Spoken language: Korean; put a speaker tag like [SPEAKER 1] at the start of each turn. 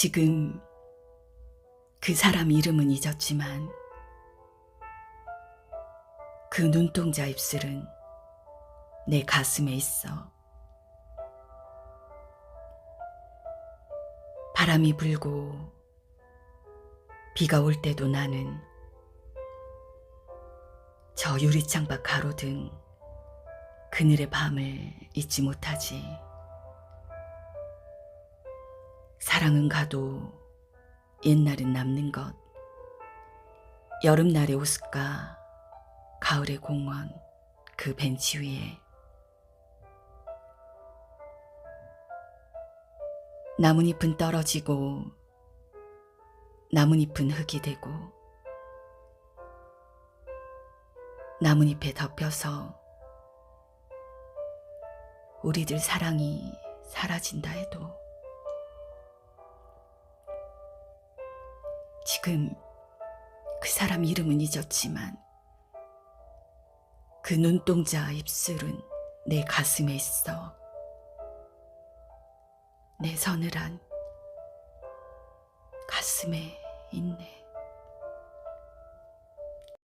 [SPEAKER 1] 지금 그 사람 이름은 잊었지만 그 눈동자 입술은 내 가슴에 있어. 바람이 불고 비가 올 때도 나는 저 유리창 밖 가로등 그늘의 밤을 잊지 못하지. 사랑은 가도 옛날은 남는 것. 여름날의 호숫가, 가을의 공원, 그 벤치 위에. 나뭇잎은 떨어지고, 나뭇잎은 흙이 되고, 나뭇잎에 덮여서 우리들 사랑이 사라진다 해도 지금 그 사람 이름은 잊었지만 그 눈동자 입술은 내 가슴에 있어. 내 서늘한 가슴에 있네.